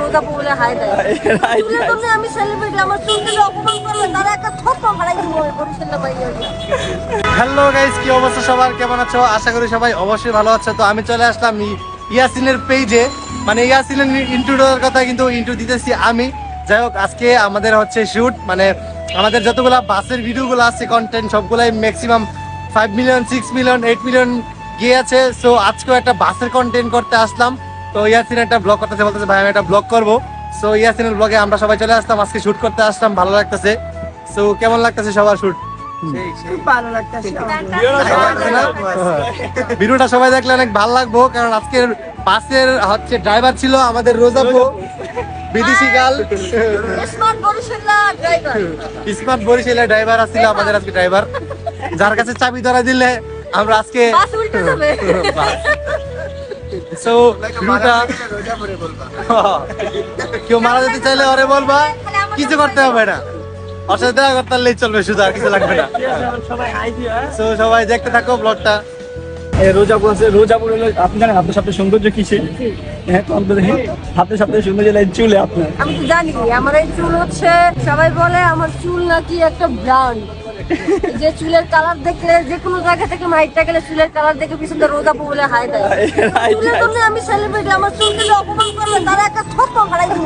রোজা পুলে হাই দেয় আমি সেলিব্রিটি আমার চুল অপমান করলে তারা একটা থপ্প ভাড়াই দিব বরিশাল্লা ভাই হ্যালো গাইস কি অবস্থা সবার? কেমন আছো? আশা করি সবাই অবশ্যই ভালো আছো। তো আমি চলে আসলাম ইয়াসিনের পেজে মানে ইয়াসিনের ইন্ট্রোর কথা কিন্তু ইন্ট্রো দিতেছি আমি। যাই হোক আজকে আমাদের হচ্ছে শুট মানে আমাদের যতগুলা বাসের ভিডিওগুলো আছে কন্টেন্ট সবগুলাই maximum five million six million eight million গিয়ে আছে সো আজকেও একটা বাসের কন্টেন্ট করতে আসলাম। তো ইয়াসিন একটা ব্লগ করতেছে বলতেছে ভাই আমি একটা ব্লগ করব। সো ইয়াসিনের ব্লগে আমরা সবাই চলে আসলাম আজকে শুট করতে আসলাম ভালো লাগতেছে। সো কেমন লাগতেছে সবার শুট ভালো লাগতেছে। ভিডিওটা সবাই দেখলে অনেক ভালো লাগবো। কারণ আজকের বাসের হচ্ছে ড্রাইভার ছিল আমাদের রোজাপো বিদেশি গাল স্মার্ট বরিশাল্লা ড্রাইভার স্মার্ট বরিশালের ড্রাইভার আছিল আমাদের আজকে ড্রাইভার যার কাছে চাবি ধরা দিলে আমরা আজকে বাস উল্টে যাবে। সো ভিডিওটা কেউ মারা যেতে চাইলে ওরে বলবা কিছু করতে হবে না। ওর সাথে দেখা করতে পারলেই চলবে শুধু আর কিছু লাগবে না। সো সবাই দেখতে থাকো ব্লগটা এই রোজাপুর আছে রোজাপুর হলো আপনি জানেন আপনার সবচেয়ে সৌন্দর্য কিসে হ্যাঁ তো আমাদের আপনার সবচেয়ে চুলে আপনার। আমি তো জানি আমার এই চুল হচ্ছে সবাই বলে আমার চুল নাকি একটা যে চুলের কালার দেখলে যে কোনো জায়গা থেকে মাইকটা গেলে চুলের কালার দেখে পিছনে বলে হাই দেয়। চুলের জন্য আমি সেলিব্রিটি আমার চুল দিলে অপমান করলে তারা একটা ভাড়াই দিব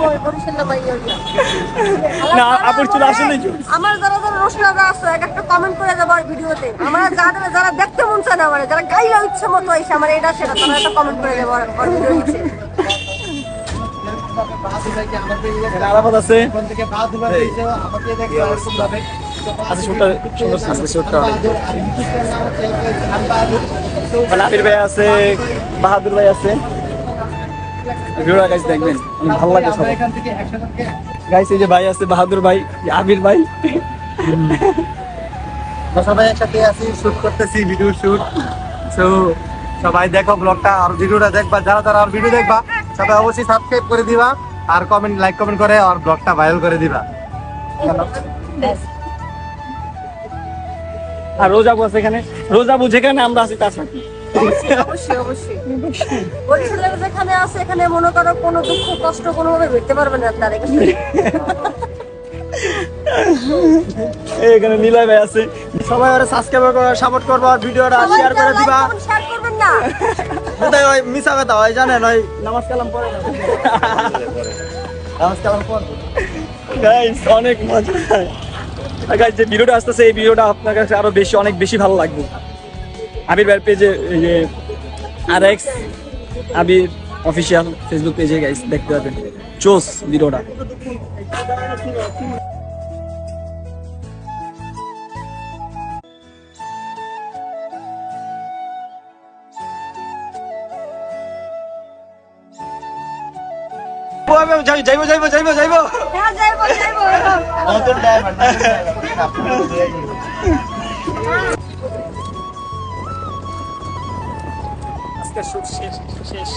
না, চুল আসলেই আমার যারা যারা রোশনারা আছে এক একটা কমেন্ট করে আর ভিডিওতে। আমার যারা যারা দেখতে মন চায় না আমার যারা গাইলা ইচ্ছে মতো এসে আমার এটা সেটা তারা একটা কমেন্ট করে দেবো আর ভিডিও নিচে আরাফাত আছে ওখান থেকে পা দুবার দিয়েছে, আমাকে দেখতে আছে। বাহাদুর ভাই আছে। ভিডিওটা গাইস দেখবেন। ভালো লাগে সবাই। গাইস যে ভাই আছে, বাহাদুর ভাই আবির ভাই। সবাই একসাথে আছি শুট করতেছি ভিডিও শুট সবাই দেখো ব্লগটা আর ভিডিওটা দেখবা, যারা যারা ভিডিও দেখবা, সবাই অবশ্যই সাবস্ক্রাইব করে দিবা। আর কমেন্ট লাইক কমেন্ট করে আর ব্লগটা ভাইরাল করে দিবা। আর রোজাবু আছে এখানে? রোজাবু যেখানে আমরা আছি তার সাথে। অবশ্যই অবশ্যই। বরিশালের যেখানে আছে এখানে মনে করো কোনো দুঃখ কষ্ট কোনোভাবে পারবে না তার এখানে। এখানে নীলয় ভাই আছে। সবাই ওরা সাবস্ক্রাইব করে সাপোর্ট করব ভিডিওটা শেয়ার করে দিবা। না। কোথায় ওই মিশা কথা? হয় জানেন ওই নামাজ কালাম পড়ে নামাজ কালাম পড়। গাইস অনেক মজা। গাইস যে ভিডিওটা আসতেছে এই ভিডিওটা আপনার কাছে আরও বেশি অনেক বেশি ভালো লাগবে। আবির ভাইয়ের পেজে যে আর এক্স আবির অফিসিয়াল ফেসবুক পেজে গাইস দেখতে পাবেন। চোস ভিডিওটা যাইবো যাইবো যাইবো যাইবো হ্যাঁ যাইবো যাইবো নতুন ড্রাইভার আজকে শুট শেষ শেষ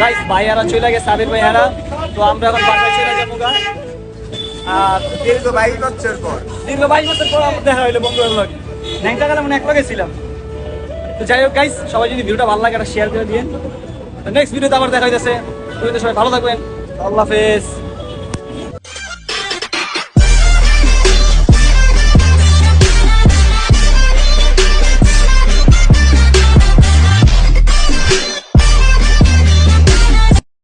গাইস ভাইয়ারা চলে গেছে সাবির ভাইয়ারা। তো আমরা এখন বাসায় চলে যাব গা আর দীর্ঘ বাইশ বছর পর। দীর্ঘ বাইশ বছর পর আমাদের দেখা হইল বন্ধুদের লগে। ন্যাংটা গেলে মানে এক লগে ছিলাম। তো যাই হোক গাইস সবাই যদি ভিডিওটা ভালো লাগে শেয়ার করে দিন নেক্সট ভিডিওতে আবার দেখা হইতেছে। তো সবাই ভালো থাকবেন। আল্লাহ হাফেজ।